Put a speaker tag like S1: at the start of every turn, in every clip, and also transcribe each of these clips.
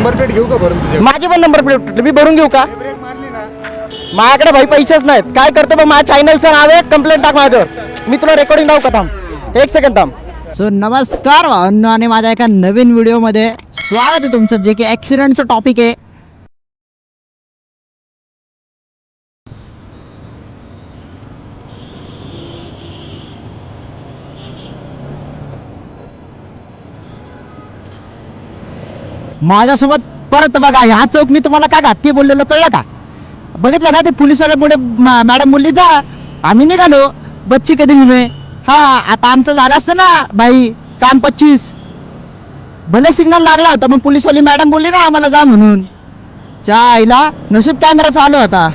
S1: Number plate घेऊ का भरून तुझ्या
S2: माझी पण नंबर प्लेट तुटली. मी भरून घेऊ का?
S1: ब्रेक मारली ना
S2: माझ्याकडे भाई पैसेच नाहीत. काय करतो बघ माझ्या चॅनलचं नाव आहे कंप्लेंट टाक माझ्यावर. मी तुला रेकॉर्डिंग लावू का थांब. एक सेकंड थांब.
S3: सो नमस्कार भावांनो आणि माझ्या एका नवीन व्हिडिओमध्ये स्वागत आहे तुमचं जे की ॲक्सिडेंटचं टॉपिक आहे. माझ्यासोबत परत बघा ह्या चौक मी तुम्हाला काय घातकी बोललेलो कळलं का? बघितलं ना ते पोलिसवाल्यामुळे मॅडम बोलली जा आम्ही निघालो बच्ची कधी निघे हा आता आमचं झालं असतं ना भाई काम पच्चीस. भले सिग्नल लागला होता मग पोलिसवाली मॅडम बोलली ना आम्हाला जा म्हणून. च्या आईला नशीब कॅमेरा चालू होता.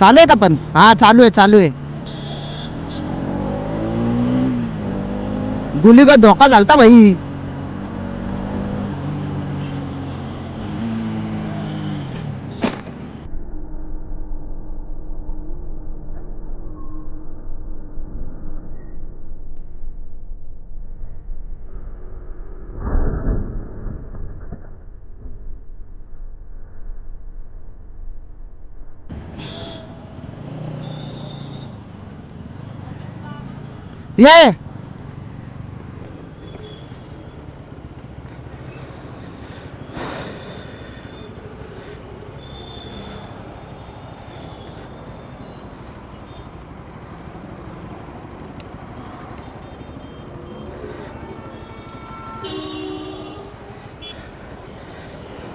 S3: चालू आहे का पण? हा चालू आहे चालू आहे. गुलीगा धोका झालता भाई ये!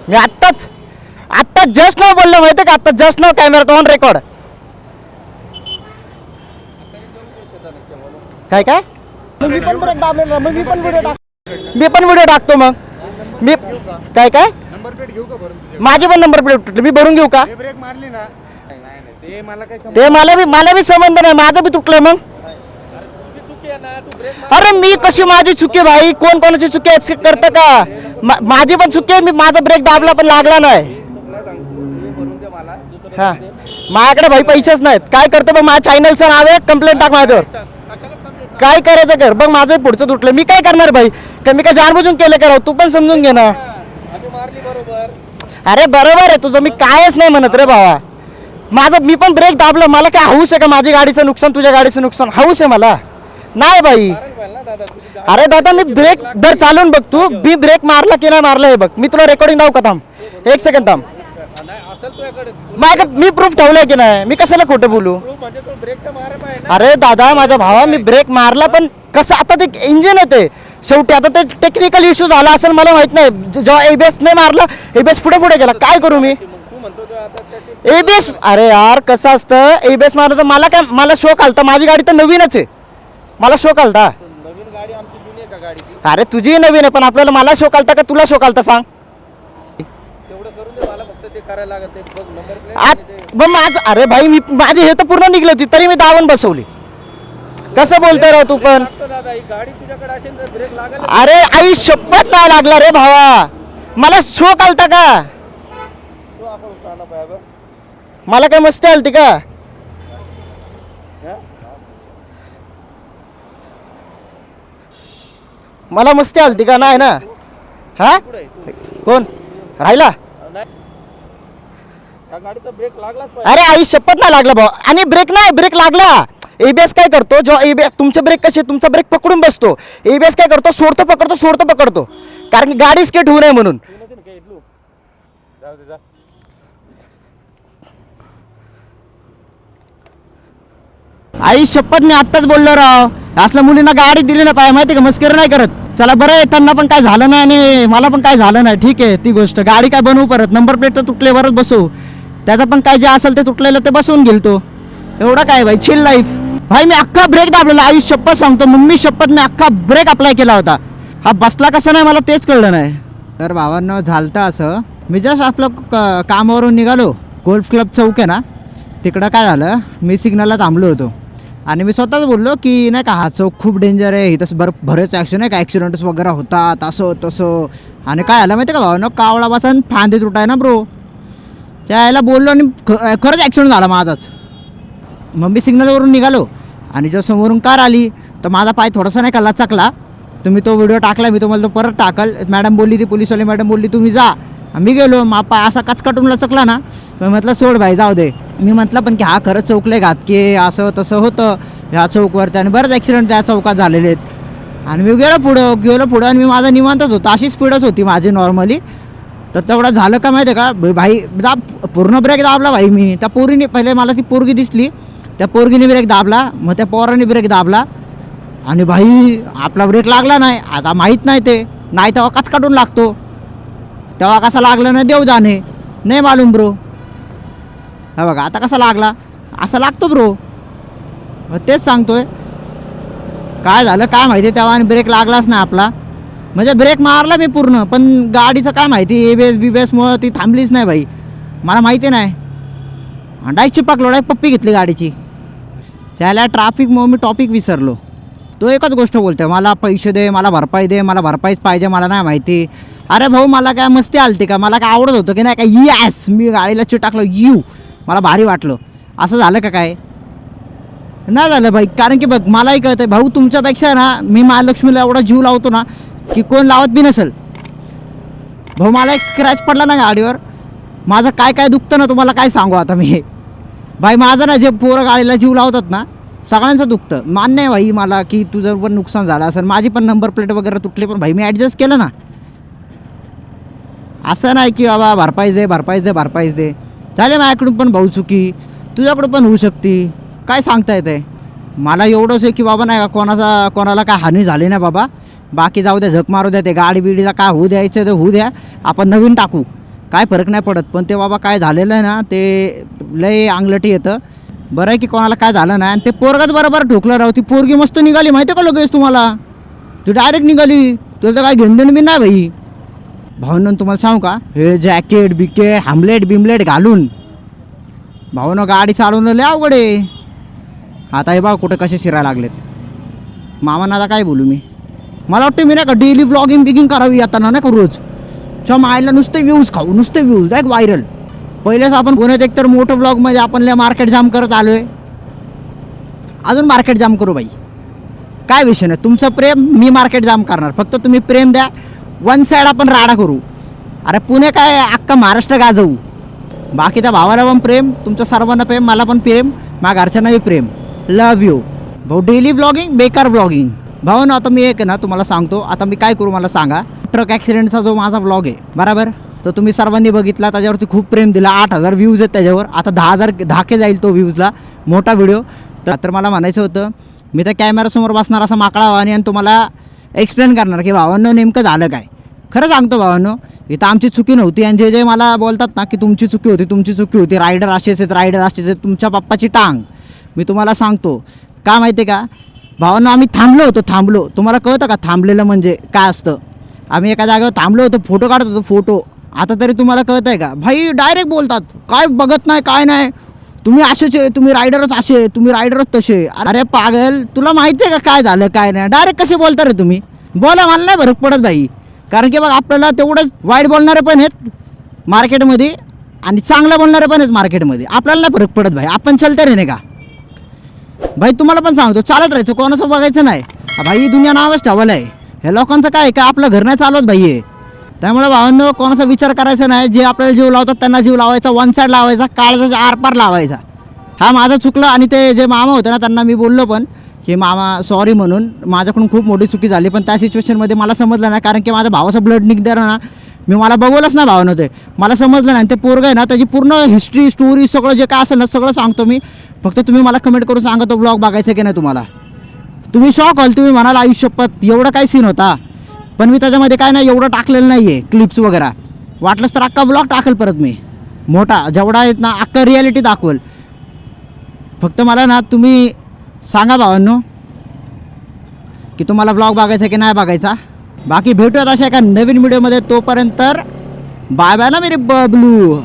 S2: मी आत्ताच आत्ता जस्ट नाव बोललो माहिती का? आत्ता जस्ट नाव कॅमेरा ऑन रेकॉर्ड काय काय? मी पण मग मी पण व्हिडिओ टाक मी पण व्हिडिओ टाकतो मग. मी काय काय?
S1: नंबर प्लेट घेऊ का भरून तुझ्या
S2: माझी पण नंबर प्लेट तुटली. मी भरून घेऊ का?
S1: ब्रेक मारली ना. नाही नाही ते मला
S2: बी मला बी संबंध नाही. माझं बी तुटलंय मग.
S1: चुकी आहे ना तू ब्रेक
S2: अरे मी कशी माझी चुकी आहे भाई? कोण कोणाची चुकी ऍक्सेप्ट करतं का? माझी पण चुकी आहे. मी माझा ब्रेक दाबला पण लागला नाही.
S1: हे.
S2: माझ्याकडे भाई पैसेच नाहीत. काय करतो बघ? माझ्या चॅनलचं नाव आहे. कंप्लेंट टाक माझ्यावर. काय करायचं कर? बघ माझं पुढचं तुटलं. मी काय करणार भाई? का मी काय जाणबुजून केलं करावं तू पण समजून घे ना. अरे बरोबर आहे. तुझं मी कायच नाही म्हणत रे भावा. माझं मी पण ब्रेक दाबलं. मला काय हौस आहे का? माझी गाडीचं नुकसान तुझ्या गाडीचं नुकसान? हौस आहे मला. नाही बाई अरे दादा मी ब्रेक दर चालून बघ तू. मी ब्रेक मारला की नाही मारला हे बघ. मी तुला रेकॉर्डिंग दाव का थांब. एक सेकंड थांब. माझ्याकडे मी प्रूफ ठेवलंय की नाही? मी कशाला खोटं बोलू? अरे दादा माझ्या भावा मी ब्रेक मारला पण कसं आता ते इंजिन येते शेवटी आता ते टेक्निकल इश्यू झाला असेल मला माहीत नाही. ज- जेव्हा एबीएस नाही मारला एबीएस पुढे पुढे गेला. काय करू मी? एबीएस अरे यार कसं असतं? एबीएस मारलं तर मला काय मला शोक आलता. माझी गाडी तर नवीनच आहे. मला शोक आलता. अरे तुझी नवीन आहे पण आपल्याला मला शोक आलता का तुला शोक आलता सांग. मग माझं अरे भाई मी माझी हे तर पूर्ण निघली होती तरी मी दावण बसवली. कसं बोलतोय राव तू पण?
S1: ही
S2: अरे आई शपथ नाही लागला रे भावा. मला शोक आलता का. मला काय मस्ती आलती का? मला मस्ती आलती का? नाही ना? हा. कोण? राहिला?
S1: गाडीचा ब्रेक लागलाच पाहिजे.
S2: अरे आई शपथ नाही लागला भाऊ. आणि ब्रेक नाही ब्रेक लागला. एबीएस काय करतो? जेव्हा एबीएस तुमचे ब्रेक कसे? तुमचा ब्रेक पकडून बसतो. एबीएस काय करतो? सोडतो पकडतो सोडतो पकडतो. कारण की गाडी स्केट होऊ नये म्हणून.
S1: ना. जाऊ दे जा.
S3: आई शपथ मी आत्ताच बोललो राव. असल्या मुलींना गाडी दिली ना पाहिजे. माहिती का? मस्करी नाही करत. चला बरं आहे. त्यांना पण काय झालं नाही आणि मला पण काय झालं नाही. ठीक आहे ती गोष्ट. गाडी काय बनवू परत? नंबर प्लेट तर तुटल्यावरच बसवू त्याचं पण काय जे असेल ते तुटलेलं ते बसवून गेल तो. एवढं काय भाई चिल लाईफ भाई मी अख्खा ब्रेक दाबलेला. आई शपथ सांगतो मम्मी शपथ मी अख्खा ब्रेक अप्लाय केला होता. हा बसला कसा नाही मला तेच कळलं नाही. तर भावांना झालतं असं. मी जस्ट आपलं क- कामावरून निघालो. गोल्फ क्लब चौक आहे ना? तिकडं काय झालं? मी सिग्नलला थांबलो होतो. आणि मी स्वतःच बोललो की नाही का हा चौक खूप डेंजर आहे. इथं बरं बरेच ॲक्शन आहे. का ॲक्सिडेंट्स वगैरे होतात असं तसं. आणि काय झालं माहिती आहे का भावानं? कावळा बसन तुटाय ना ब्रो त्याला बोललो आणि ख खरंच ॲक्सिडेंट झाला माझाच. मग मी सिग्नलवरून निघालो आणि जर समोरून कार आली तर माझा पाय थोडासा नाही का लचकला. तुम्ही तो व्हिडिओ टाकला मी तुम्हाला तो परत टाकल. मॅडम बोलली ती पोलीसवाली मॅडम बोलली तुम्ही जा. मी गेलो मा पाय असा कचकटून लचकला ना. मग म्हटलं सोड भाई जाऊ दे. मी म्हटलं पण की हा खरंच चौकले आहे घातके असं तसं होतं. ह्या चौकवरती आणि बरेच ॲक्सिडेंट त्या चौकात झालेले आहेत. आणि मी गेलो पुढं गेलो पुढं आणि मी माझा निवांतच होतो. अशी स्पीडच होती माझी नॉर्मली तर तेवढं झालं का माहिती आहे का? भाई दाब पूर्ण ब्रेक दाबला भाई मी. त्या पोरीने पहिले मला ती पोरगी दिसली. त्या पोरगीने ब्रेक दाबला. मग त्या पोराने ब्रेक दाबला. आणि भाई आपला ब्रेक लागला नाही. आता माहीत नाही ते. नाही तेव्हा कच काढून लागतो? तेव्हा कसा लागला नाही देव जाणे. नाही मालूम ब्रो. हा बघा आता कसा लागला? असा लागतो ब्रो. मग तेच सांगतोय. काय झालं काय माहिती? तेव्हा आणि ब्रेक लागलाच नाही आपला. म्हणजे ब्रेक मारला मी पूर्ण पण गाडीचं काय माहिती ए बी एस बी बी एसमुळं ती थांबलीच नाही भाई मला माहिती नाही. डायक चिपकलो डायक पप्पी घेतली गाडीची. त्याला ट्राफिकमुळं मी टॉपिक विसरलो. तो एकच गोष्ट बोलतोय मला पैसे दे मला भरपाई दे मला भरपाईच पाहिजे मला नाही माहिती. अरे भाऊ मला काय मस्ती आलती का? मला काय आवडत होतं की नाही काय यस मी गाडीला चिटाकलो यू मला भारी वाटलं. असं झालं का काय? नाही झालं भाई कारण की बघ मलाही कळतं भाऊ तुमच्यापेक्षा ना मी महालक्ष्मीला एवढा जीव लावतो ना की कोण लावत बी नसेल. भाऊ मला एक स्क्रॅच पडला ना गाडीवर. माझं काय काय दुखतं ना तुम्हाला काय सांगू आता मी. भाई माझं ना जे पोरं गाडीला जीव लावतात ना सगळ्यांचं दुखतं. मान्य आहे भाई मला की तुझं पण नुकसान झालं असेल. माझी पण नंबर प्लेट वगैरे तुटली पण भाई मी ॲडजस्ट केलं ना. असं नाही की बाबा भरपाईच दे भरपाईच दे भरपाईच दे. झाले माझ्याकडून पण भाऊ चुकी. तुझ्याकडून पण होऊ शकते. काय सांगता येते मला एवढंच आहे की बाबा नाही का कोणाचा कोणाला काय हानी झाली नाही बाबा. बाकी जाऊ द्या झक मारू द्या ते गाडी बिडीला काय होऊ द्यायचं ते होऊ द्या. आपण नवीन टाकू. काय फरक नाही पडत. पण ते बाबा काय झालेलं आहे ना ते लय अंगलटी येतं. बरं आहे की कोणाला काय झालं नाही. आणि ते पोरगाच बरोबर ठोकलं राव. ती पोरगी मस्त निघाली. माहिती का लगेच तुम्हाला? ती डायरेक्ट निघाली. तुला तर काय घेऊन देणं बी नाही भाई भावनं तुम्हाला सांगू का? हे जॅकेट बिकेट हामलेट बिमलेट घालून. भाऊनं गाडी चालवून लय अवघड आहे. आता हे बघा कुठं कसे शिरायला लागलेत. मामांना आता काय बोलू मी? मला वाटतं मी नाही का डेली व्लॉगिंग बिगिंग करावी आता ना नाही का रोज. च्या मायला नुसते व्ह्यूज खाऊ नुसते व्ह्यूज डायरेक्ट व्हायरल पहिलेच आपण पुण्यात एकतर मोठं ब्लॉगमध्ये आपण लय मार्केट जाम करत आलो आहे अजून मार्केट जाम करू बाई. काय विषय नाही तुमचं प्रेम मी मार्केट जाम करणार. फक्त तुम्ही प्रेम द्या वन साईड आपण राडा करू. अरे पुणे काय अख्खा महाराष्ट्र गाजवू. बाकी त्या भावाला पण प्रेम तुमचं सर्वांना प्रेम मला पण प्रेम माझ्या घरच्यांनाही प्रेम. लव यू भाऊ डेली ब्लॉगिंग बेकार ब्लॉगिंग भाऊ ना आता मी एक ना तुम्हाला सांगतो. आता मी काय करू मला सांगा. ट्रक ॲक्सिडेंटचा जो माझा व्लॉग आहे बरोबर? तर तुम्ही सर्वांनी बघितला त्याच्यावरती खूप प्रेम दिला. आठ हजार व्ह्यूज आहेत त्याच्यावर. आता दहा हजार धाके जाईल तो व्ह्यूजला मोठा व्हिडिओ तर तर मला म्हणायचं होतं मी त्या कॅमेरासमोर बसणार असा माकडा आणि आणि तुम्हाला एक्सप्लेन करणार की भावांनो नेमकं झालं काय? खरं सांगतो भावांनो इथं आमची चुकी नव्हती आणि जे जे मला बोलतात ना की तुमची चुकी होती तुमची चुकी होती रायडर असेच आहेत रायडर असेच आहेत तुमच्या पप्पाची टांग. मी तुम्हाला सांगतो का माहिती आहे का? भावानं आम्ही थांबलो होतो थांबलो. तुम्हाला कळतं का थांबलेलं म्हणजे काय असतं? आम्ही एका जागेवर थांबलो होतो फोटो काढत होतो फोटो. आता तरी तुम्हाला कळत आहे का? भाई डायरेक्ट बोलतात. काय बघत नाही काय नाही. तुम्ही असेच आहे तुम्ही रायडरच असे तुम्ही रायडरच तसे अरे पागल तुला माहिती आहे का काय झालं काय नाही? डायरेक्ट कसे बोलता रे तुम्ही? बोला मला नाही फरक पडत भाई. कारण की बघ आपल्याला तेवढंच वाईट बोलणारे पण आहेत मार्केटमध्ये आणि चांगलं बोलणारे पण आहेत मार्केटमध्ये आपल्याला नाही फरक पडत भाई. आपण चलतं रे नाही का? भाई तुम्हाला पण सांगतो चालत राहायचं कोणाचं बघायचं नाही. हा भाई ही दुनिया नावच ठेवायला आहे हे लोकांचं काय आहे का? आपलं घर नाही चालवत भाई आहे त्यामुळे भावांनो कोणाचा विचार करायचा नाही. जे आपल्याला जीव लावतात त्यांना जीव लावायचा वन साईड लावायचा काळजाच्या आरपार लावायचा. हा माझं चुकलं आणि ते जे मामा होते ना त्यांना मी बोललो पण की मामा सॉरी म्हणून माझ्याकडून खूप मोठी चुकी झाली पण त्या सिच्युएशनमध्ये मला समजलं नाही कारण की माझ्या भावाचं ब्लड निघणार ना मी मला बघवलंच ना भावानं ते. मला समजलं नाही. ते पोरगं आहे ना त्याची पूर्ण हिस्ट्री स्टोरी सगळं जे काय असेल ना सगळं सांगतो मी. फक्त तुम्ही मला कमेंट करून सांगा तो ब्लॉग बघायचा की नाही तुम्हाला. तुम्ही शॉक व्हाल तुम्ही म्हणाल आयुष्यपत एवढा काय सीन होता? पण मी त्याच्यामध्ये काय नाही एवढं टाकलेलं नाही आहे क्लिप्स वगैरे. वाटलंच तर अख्खा ब्लॉग टाकेल परत मी. मोठा जेवढा आहेत ना अख्खा रियालिटी दाखवल. फक्त मला ना तुम्ही सांगा भावांनो की तुम्हाला ब्लॉग बघायचा की नाही बघायचा? बाकी भेटूयात अशा एका नवीन व्हिडिओमध्ये तोपर्यंत बाय बाय ना मेरे बबलू.